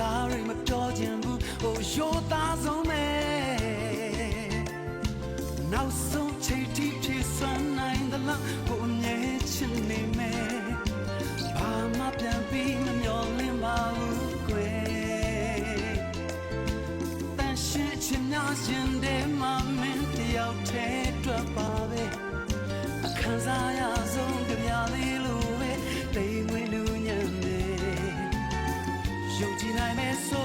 ကားတွေမပြောချင်ဘူးဟိုရိုးသားဆုံးပဲနောက်ဆုံးချိန်တိပြေစွမ်းနိုင်သလားကိုငဲချင်နေမယ်ဘာမှပြန်ပြီးမမျောလင်းပါဘူးကွယ်တန်ရှင်းချင်များရှင်တဲ့မမင်းတယောက်တည်းတွေ့ပါပဲအခန်းစားရ time is so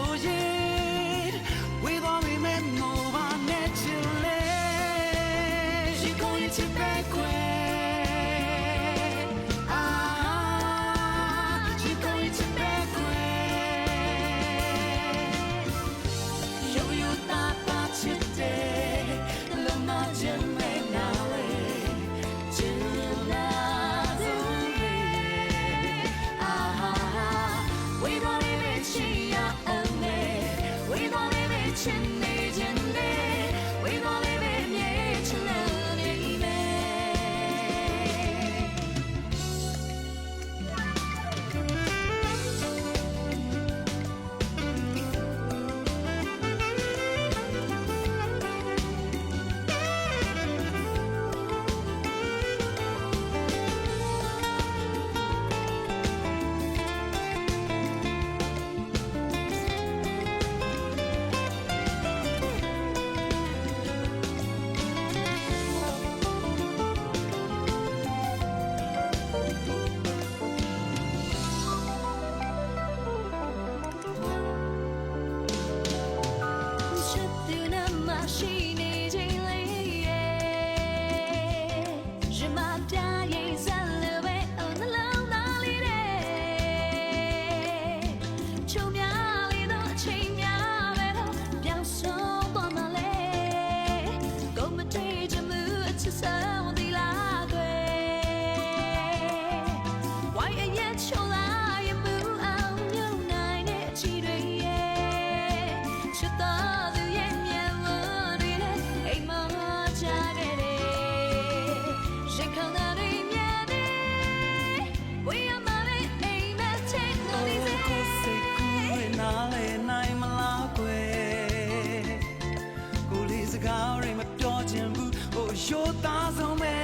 ရှိုးသားဆုံးပဲ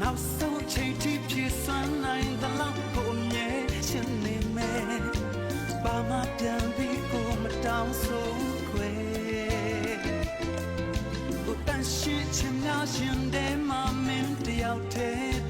နောက်ဆုံးချိန်ထိပြည့်စွမ်းနိုင်သလောက်ကိုမြဲရှင်နေမယ်ဘာမှပြန်ပြီးကိုမတောင်းဆိုခွဲကိုတန်ရှိချင်များရှင်တဲ့မမင်းတယောက်တည်း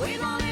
We love.